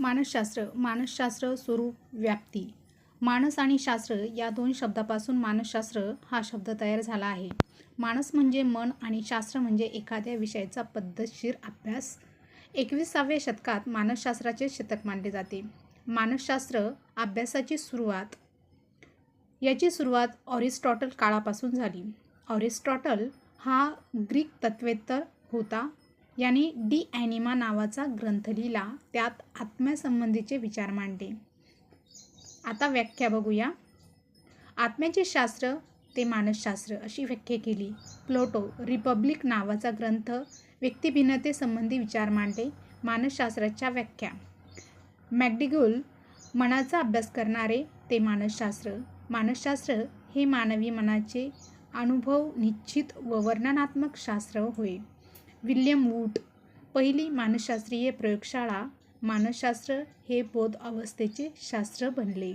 मानसशास्त्र मानसशास्त्र स्वरूप व्याप्ती. मानस आणि शास्त्र या दोन शब्दापासून मानसशास्त्र हा शब्द तयार झाला आहे. मानस म्हणजे मन आणि शास्त्र म्हणजे एखाद्या विषयाचा पद्धतशीर अभ्यास. एकविसाव्या शतकात मानसशास्त्राचे शतक मानले जाते. मानसशास्त्र अभ्यासाची सुरुवात याची सुरुवात ऑरिस्टॉटल काळापासून झाली. ऑरिस्टॉटल हा ग्रीक तत्वेतर होता. याने डी ॲनिमा नावाचा ग्रंथ लिहिला त्यात आत्म्यासंबंधीचे विचार मांडले. आता व्याख्या बघूया. आत्म्याचे शास्त्र ते मानसशास्त्र अशी व्याख्या केली. प्लोटो रिपब्लिक नावाचा ग्रंथ व्यक्तिभिन्नतेसंबंधी विचार मांडले मानसशास्त्राच्या व्याख्या. मॅगडिगुल मनाचा अभ्यास करणारे ते मानसशास्त्र. मानसशास्त्र हे मानवी मनाचे अनुभव निश्चित व वर्णनात्मक शास्त्र होय. विल्यम वूट पहिली मानसशास्त्रीय प्रयोगशाळा मानसशास्त्र हे बोध अवस्थेचे शास्त्र बनले.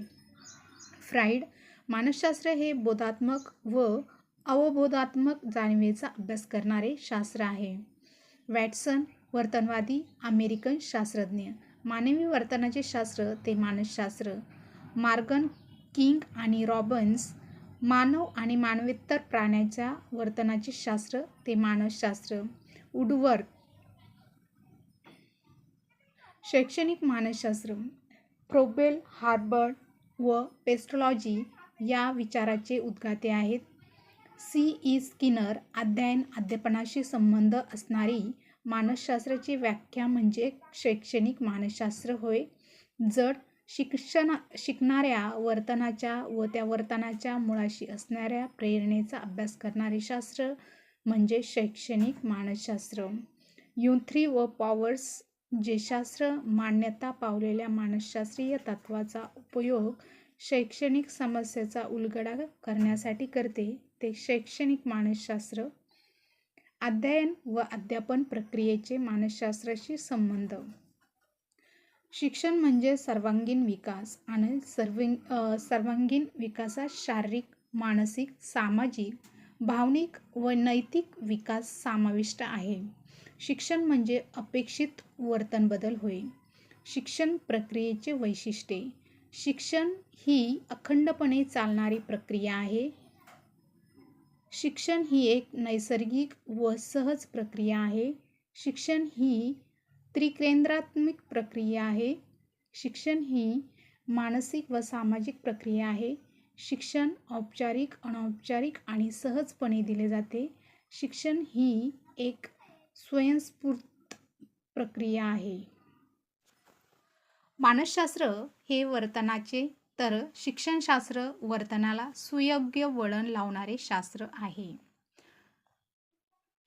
फ्राईड मानसशास्त्र हे बोधात्मक व अवबोधात्मक जाणीवेचा अभ्यास करणारे शास्त्र आहे. वॅटसन वर्तनवादी अमेरिकन शास्त्रज्ञ मानवी वर्तनाचे शास्त्र ते मानसशास्त्र. मार्गन किंग आणि रॉबन्स मानव आणि मानवेत्तर प्राण्याच्या वर्तनाचे शास्त्र ते मानसशास्त्र. वुडवर्क शैक्षणिक मानसशास्त्र प्रोबेल हार्बर्ड व पेस्ट्रॉलॉजी या विचाराचे उद्गाते आहेत. सी. ई. स्किनर अध्ययन अध्यापनाशी संबंध असणारी मानसशास्त्राची व्याख्या म्हणजे शैक्षणिक मानसशास्त्र होय. जड शिक्षण शिकणाऱ्या वर्तनाच्या व त्या वर्तनाच्या मुळाशी असणाऱ्या प्रेरणेचा अभ्यास करणारे शास्त्र म्हणजे शैक्षणिक मानसशास्त्र. युथ्री व पॉवर्स जे शास्त्र मान्यता पावलेल्या मानसशास्त्रीय तत्वाचा उपयोग शैक्षणिक समस्येचा उलगडा करण्यासाठी करते ते शैक्षणिक मानसशास्त्र अध्ययन व अध्यापन प्रक्रियेचे मानसशास्त्राशी संबंध. शिक्षण म्हणजे सर्वांगीण विकास आणि सर्विंग सर्वांगीण विकासात शारीरिक मानसिक सामाजिक भावनिक व नैतिक विकास समाविष्ट आहे. शिक्षण म्हणजे अपेक्षित वर्तन बदल होय. शिक्षण प्रक्रियेचे वैशिष्ट्ये. शिक्षण ही अखंडपणे चालणारी प्रक्रिया आहे. शिक्षण ही एक नैसर्गिक व सहज प्रक्रिया आहे. शिक्षण ही त्रिकेंद्रात्मक प्रक्रिया आहे. शिक्षण ही मानसिक व सामाजिक प्रक्रिया आहे. शिक्षण औपचारिक अनौपचारिक आणि सहजपणे दिले जाते. शिक्षण ही एक स्वयंस्फूर्त प्रक्रिया आहे. मानसशास्त्र हे वर्तनाचे तर शिक्षणशास्त्र वर्तनाला सुयोग्य वळण लावणारे शास्त्र आहे.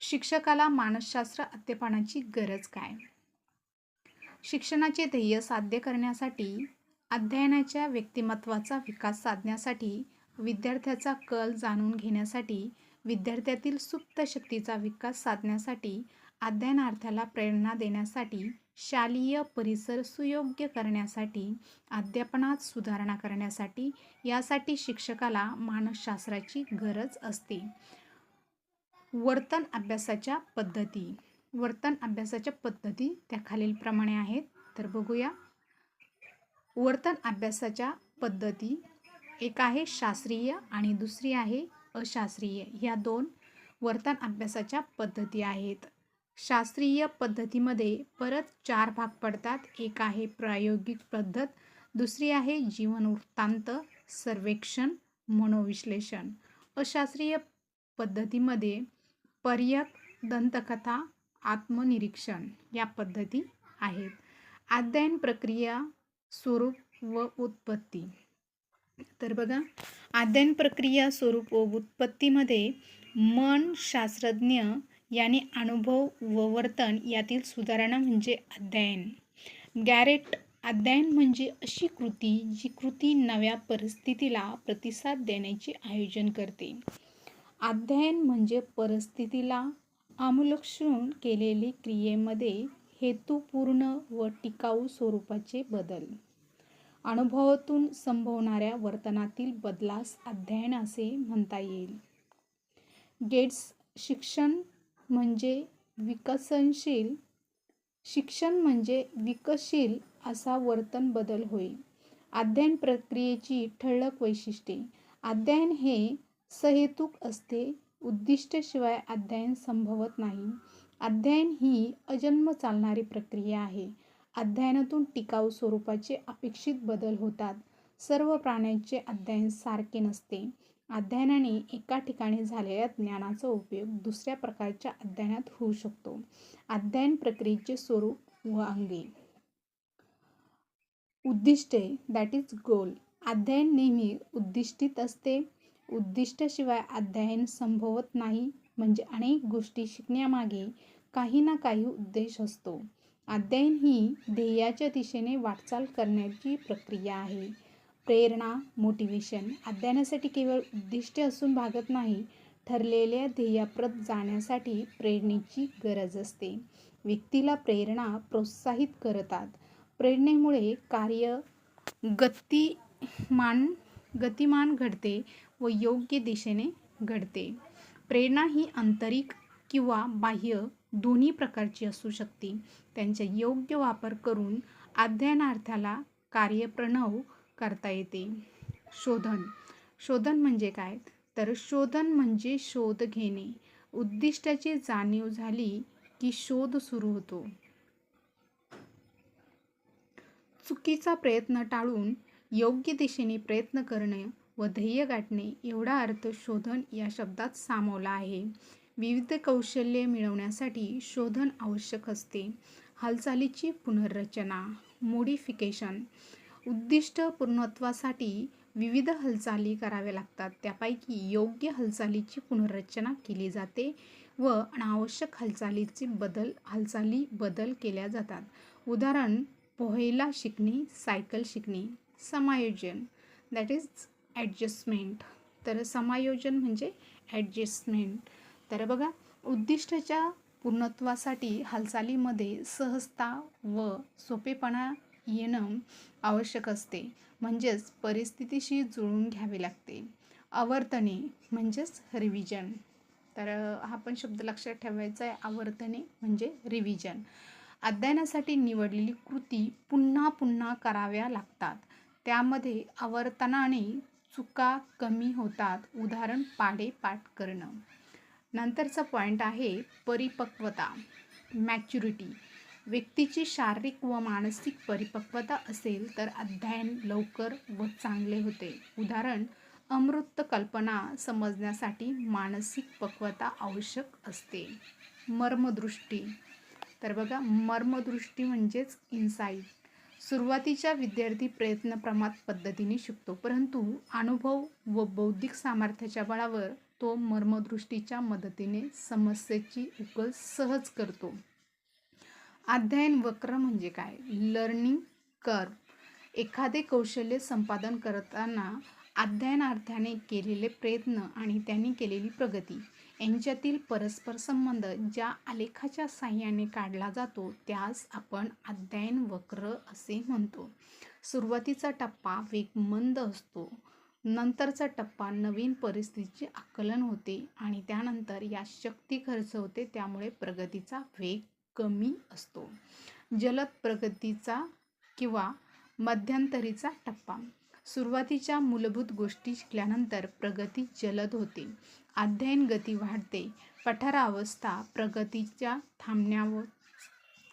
शिक्षकाला मानसशास्त्र अध्यापनाची गरज काय? शिक्षणाचे ध्येय साध्य करण्यासाठी अध्ययनाच्या व्यक्तिमत्वाचा विकास साधण्यासाठी विद्यार्थ्याचा कल जाणून घेण्यासाठी विद्यार्थ्यातील सुप्त शक्तीचा विकास साधण्यासाठी अध्ययनार्थ्याला प्रेरणा देण्यासाठी शालेय परिसर सुयोग्य करण्यासाठी अध्यापनात सुधारणा करण्यासाठी यासाठी शिक्षकाला मानसशास्त्राची गरज असते. वर्तन अभ्यासाच्या पद्धती. वर्तन अभ्यासाच्या पद्धती त्या खालीलप्रमाणे आहेत. तर बघूया. वर्तन अभ्यासाच्या पद्धती एक आहे शास्त्रीय आणि दुसरी आहे अशास्त्रीय. ह्या दोन वर्तन अभ्यासाच्या पद्धती आहेत. शास्त्रीय पद्धतीमध्ये परत चार भाग पडतात. एक आहे प्रायोगिक पद्धत दुसरी आहे जीवनवृत्तांत सर्वेक्षण मनोविश्लेषण. अशास्त्रीय पद्धतीमध्ये पर्यक दंतकथा आत्मनिरीक्षण या पद्धती आहेत. अध्ययन प्रक्रिया स्वरूप व उत्पत्ती. तर बघा अध्ययन प्रक्रिया स्वरूप व उत्पत्तीमध्ये मन शास्त्रज्ञ याने अनुभव व वर्तन यातील सुधारणा म्हणजे अध्ययन. गॅरेट अध्ययन म्हणजे अशी कृती जी कृती नव्या परिस्थितीला प्रतिसाद देण्याचे आयोजन करते. अध्ययन म्हणजे परिस्थितीला आमुलक्षून केलेली क्रियेमध्ये हेतुपूर्ण व टिकाऊ स्वरूपाचे बदल. अनुभवातून संभवणाऱ्या वर्तनातील बदलास अध्ययन असे म्हणता येईल. गेट्स शिक्षण म्हणजे विकसनशील शिक्षण म्हणजे विकसशील असा वर्तन बदल होय. अध्ययन प्रक्रियेची ठळक वैशिष्ट्ये. अध्ययन हे सहेतुक असते उद्दिष्टशिवाय अध्ययन संभवत नाही. अध्ययन ही अजन्म चालणारी प्रक्रिया आहे. अध्ययनातून टिकाऊ स्वरूपाचे अपेक्षित बदल होतात. सर्व प्राण्यांचे अध्ययन सारखे नसते. अध्ययनाने एका ठिकाणी झालेल्या ज्ञानाचा उपयोग दुसऱ्या प्रकारच्या अध्ययनात होऊ शकतो. अध्ययन प्रक्रियेचे स्वरूप व अंगे. उद्दिष्टे दॅट इज गोल अध्ययन नेहमी उद्दिष्टित असते. उद्दिष्टाशिवाय अध्ययन संभवत नाही. म्हणजे अनेक गोष्टी शिकण्यामागे काही ना काही उद्देश असतो. अध्ययन ही ध्येयाच्या दिशेने वाटचाल करण्याची प्रक्रिया आहे. प्रेरणा मोटिवेशन अध्ययनासाठी केवळ उद्दिष्टे असून भागत नाही ठरलेल्या ध्येयाप्रत जाण्यासाठी प्रेरणेची गरज असते. व्यक्तीला प्रेरणा प्रोत्साहित करतात. प्रेरणेमुळे कार्य गतिमान गतिमान घडते व योग्य दिशेने घडते. प्रेरणा ही आंतरिक किंवा बाह्य दोन्ही प्रकारची असू शकते. त्यांचा योग्य वापर करून अध्ययनार्थाला कार्यप्रणव करता येते. शोधन. शोधन म्हणजे काय? तर शोधन म्हणजे शोध घेणे. उद्दिष्टाची जाणीव झाली की शोध सुरू होतो. चुकीचा प्रयत्न टाळून योग्य दिशेने प्रयत्न करणे व ध्येय गाठणे एवढा अर्थ शोधन या शब्दात सामावला आहे. विविध कौशल्ये मिळवण्यासाठी शोधन आवश्यक असते. हालचालीची पुनर्रचना मोडिफिकेशन उद्दिष्ट पूर्णत्वासाठी विविध हालचाली कराव्या लागतात. त्यापैकी योग्य हालचालीची पुनर्रचना केली जाते व अनावश्यक हालचालीची बदल हालचाली बदल केल्या जातात. उदाहरण पोहायला शिकणे सायकल शिकणे समायोजन दॅट इज ॲडजस्टमेंट. तर समायोजन म्हणजे ॲडजस्टमेंट. तर बघा उद्दिष्टाच्या पूर्णत्वासाठी हालचालीमध्ये सहजता व सोपेपणा येणं आवश्यक असते. म्हणजेच परिस्थितीशी जुळून घ्यावे लागते. आवर्तने म्हणजेच रिव्हिजन तर हा पण शब्द लक्षात ठेवायचा आहे. आवर्तने म्हणजे रिव्हिजन अध्ययनासाठी निवडलेली कृती पुन्हा पुन्हा कराव्या लागतात. त्यामध्ये आवर्तनाने चुका कमी होतात. उदाहरण पाढेपाठ करणं. नंतरचा पॉईंट आहे परिपक्वता मॅच्युरिटी व्यक्तीची शारीरिक व मानसिक परिपक्वता असेल तर अध्ययन लवकर व चांगले होते. उदाहरण अमृत कल्पना समजण्यासाठी मानसिक पक्वता आवश्यक असते. मर्मदृष्टी. तर बघा मर्मदृष्टी म्हणजेच इन्साईट सुरुवातीच्या विद्यार्थी प्रयत्नप्रमात पद्धतीने शिकतो. परंतु अनुभव व बौद्धिक सामर्थ्याच्या बळावर तो मर्मदृष्टीच्या मदतीने समस्येची उकल सहज करतो. अध्ययन वक्र म्हणजे काय? Learning curve. एखादे कौशल्य संपादन करताना अध्ययनार्थाने केलेले प्रयत्न आणि त्यांनी केलेली प्रगती. यांच्यातील परस्पर संबंध ज्या आलेखाच्या साह्याने काढला जातो त्यास आपण अध्ययन वक्र असे म्हणतो. सुरुवातीचा टप्पा वेग मंद असतो. नंतरचा टप्पा नवीन परिस्थितीचे आकलन होते आणि त्यानंतर या शक्ती खर्च होते त्यामुळे प्रगतीचा वेग कमी असतो. जलद प्रगतीचा किंवा मध्यंतरीचा टप्पा. सुरुवातीच्या मूलभूत गोष्टी शिकल्यानंतर प्रगती जलद होते. अध्ययन गती वाढते. पठारावस्था प्रगतीच्या थांबण्यावर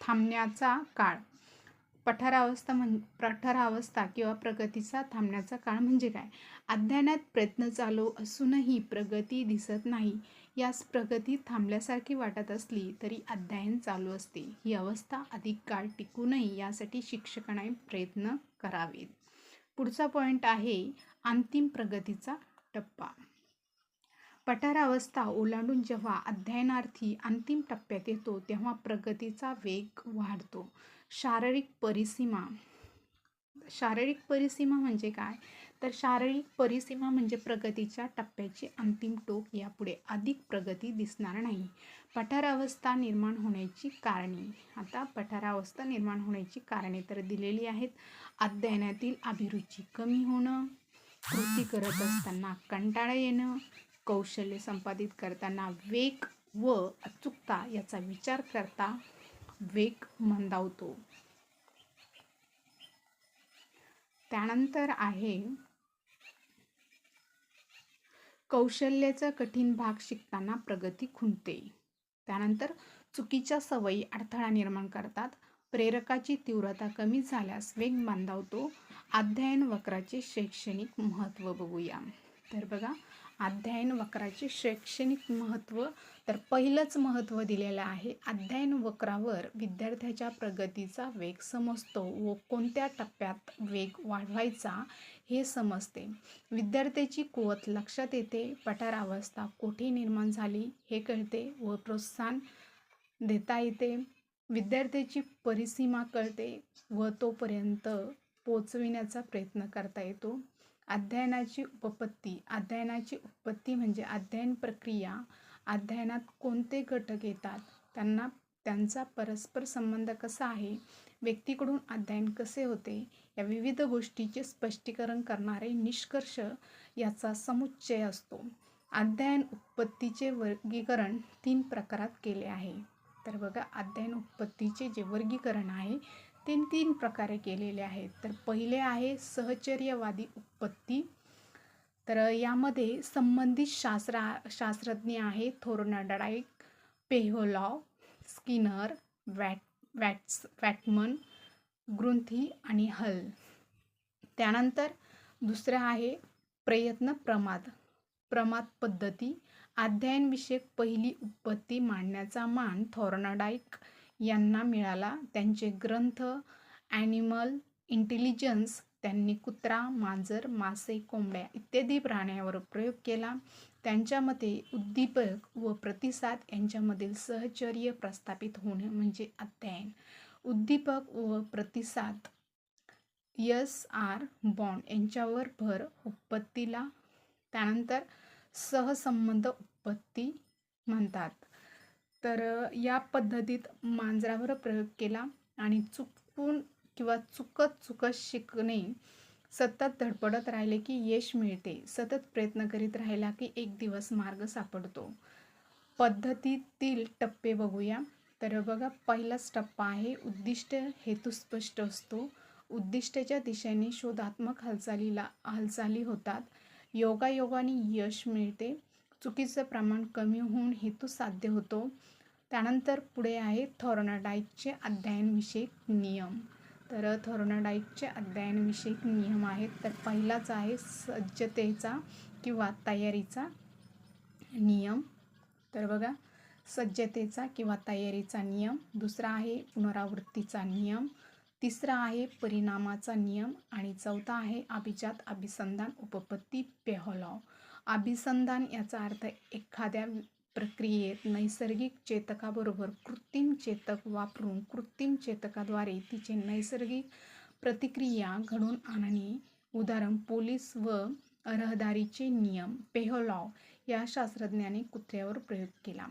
थांबण्याचा काळ. पठरावस्था म्हण पठरावस्था किंवा प्रगतीचा थांबण्याचा काळ म्हणजे काय? अध्ययनात प्रयत्न चालू असूनही प्रगती दिसत नाही. यास प्रगती थांबल्यासारखी वाटत असली तरी अध्ययन चालू असते. ही अवस्था अधिक काळ टिकू नये यासाठी शिक्षकाने प्रयत्न करावेत. पुढचा पॉईंट आहे अंतिम प्रगतीचा टप्पा. पठारावस्था ओलांडून जेव्हा अध्ययनार्थी अंतिम टप्प्यात येतो तेव्हा प्रगतीचा वेग वाढतो. शारीरिक परिसीमा शारीरिक परिसीमा म्हणजे काय? तर शारीरिक परिसीमा म्हणजे प्रगतीच्या टप्प्याची अंतिम टोक यापुढे अधिक प्रगती दिसणार नाही. पठारावस्था निर्माण होण्याची कारणे. आता पठारावस्था निर्माण होण्याची कारणे तर दिलेली आहेत. अध्ययनातील अभिरुची कमी होणं कृती करत असताना कंटाळा येणं कौशल्य संपादित करताना वेग व अचूकता याचा विचार करता वेग मंदावतो. त्यानंतर आहे कौशल्याचा कठीण भाग शिकताना प्रगती खुंटते. त्यानंतर चुकीच्या सवयी अडथळा निर्माण करतात. प्रेरकाची तीव्रता कमी झाल्यास वेग मंदावतो. अध्ययन वक्राचे शैक्षणिक महत्त्व बघूया. तर बघा अध्ययन वक्राचे शैक्षणिक महत्त्व तर पहिलंच महत्त्व दिलेलं आहे. अध्ययन वक्रावर विद्यार्थ्याच्या प्रगतीचा वेग समजतो व कोणत्या टप्प्यात वेग वाढवायचा हे समजते. विद्यार्थ्याची कुवत लक्षात येते पठार अवस्था कोठे निर्माण झाली हे कळते व प्रोत्साहन देता येते. विद्यार्थ्याची परिसीमा कळते व तोपर्यंत पोचविण्याचा प्रयत्न करता येतो. अध्ययनाची उपपत्ती. अध्ययनाची उत्पत्ती म्हणजे अध्ययन प्रक्रिया. अध्ययनात कोणते घटक येतात? त्यांना त्यांचा परस्पर संबंध कसा आहे? व्यक्तीकडून अध्ययन कसे होते? या विविध गोष्टीचे स्पष्टीकरण करणारे निष्कर्ष याचा समुच्चय असतो. अध्ययन उत्पत्तीचे वर्गीकरण तीन प्रकारात केले आहे. तर बघा अध्ययन उत्पत्तीचे जे वर्गीकरण आहे ते तीन प्रकारे केलेले आहेत. तर पहिले आहे सहचर्यवादी उत्पत्ती. तर यामध्ये संबंधित शास्त्रा शास्त्रज्ञ आहे थोरनाडाईक पेहोलॉ स्किनर वॅट वॅट्स वॅटमन ग्रुंथी आणि हल. त्यानंतर दुसरं आहे प्रयत्न प्रमाद प्रमाद पद्धती. अध्ययनविषयक पहिली उत्पत्ती मांडण्याचा मान थॉर्नडाईक यांना मिळाला. त्यांचे ग्रंथ ॲनिमल इंटेलिजन्स त्यांनी कुत्रा मांजर मासे कोंबड्या इत्यादी प्राण्यांवर प्रयोग केला. त्यांच्या मते उद्दीपक व प्रतिसाद यांच्यामधील सहचर्य प्रस्थापित होणे म्हणजे अध्ययन. उद्दीपक व प्रतिसाद यस आर बॉन्ड यांच्यावर भर उत्पत्तीला त्यानंतर सहसंबंध उत्पत्ती म्हणतात. तर या पद्धतीत मांजरावर प्रयोग केला आणि चुकून किंवा चुकत चुकत शिकणे सतत धडपडत राहिले की यश मिळते. सतत प्रयत्न करीत राहिला की एक दिवस मार्ग सापडतो. पद्धतीतील टप्पे बघूया. तर बघा पहिलाच टप्पा आहे. उद्दिष्ट हेतू स्पष्ट असतो. उद्दिष्टाच्या दिशेने शोधात्मक हालचालीला हालचाली होतात. योगायोगाने यश मिळते. चुकीचं प्रमाण कमी होऊन हेतू साध्य होतो. त्यानंतर पुढे आहे थॉर्नाडाईकचे अध्ययनविषयक नियम. तर थॉर्नाडाईकचे अध्ययनविषयक नियम आहेत. तर पहिलाच आहे सज्जतेचा किंवा तयारीचा नियम. तर बघा सज्जतेचा किंवा तयारीचा नियम. दुसरा आहे पुनरावृत्तीचा नियम. तिसरा आहे परिणामाचा नियम. आणि चौथा आहे अभिजात अभिसंधान उपपत्ती पेहॉलॉव. अभिसंधान याचा अर्थ एखाद्या प्रक्रियेत नैसर्गिक चेतकाबरोबर कृत्रिम चेतक वापरून कृत्रिम चेतकाद्वारे तिचे नैसर्गिक प्रतिक्रिया घडून आणणे. उदाहरण पोलीस व रहदारीचे नियम पेहॉलॉव या शास्त्रज्ञाने कुत्र्यावर प्रयोग केला.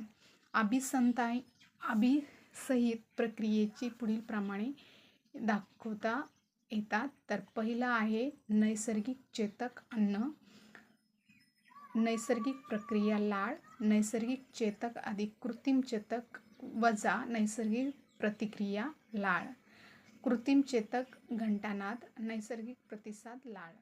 अभिसंताय अभिसहित प्रक्रियेची पुढील प्रमाणे दाखवता येतात. तर पहिला आहे नैसर्गिक चेतक अन्न. नैसर्गिक प्रक्रिया लाळ. नैसर्गिक चेतक अधिक कृत्रिम चेतक वजा नैसर्गिक प्रतिक्रिया लाळ. कृत्रिम चेतक घंटानाद नैसर्गिक प्रतिसाद लाळ.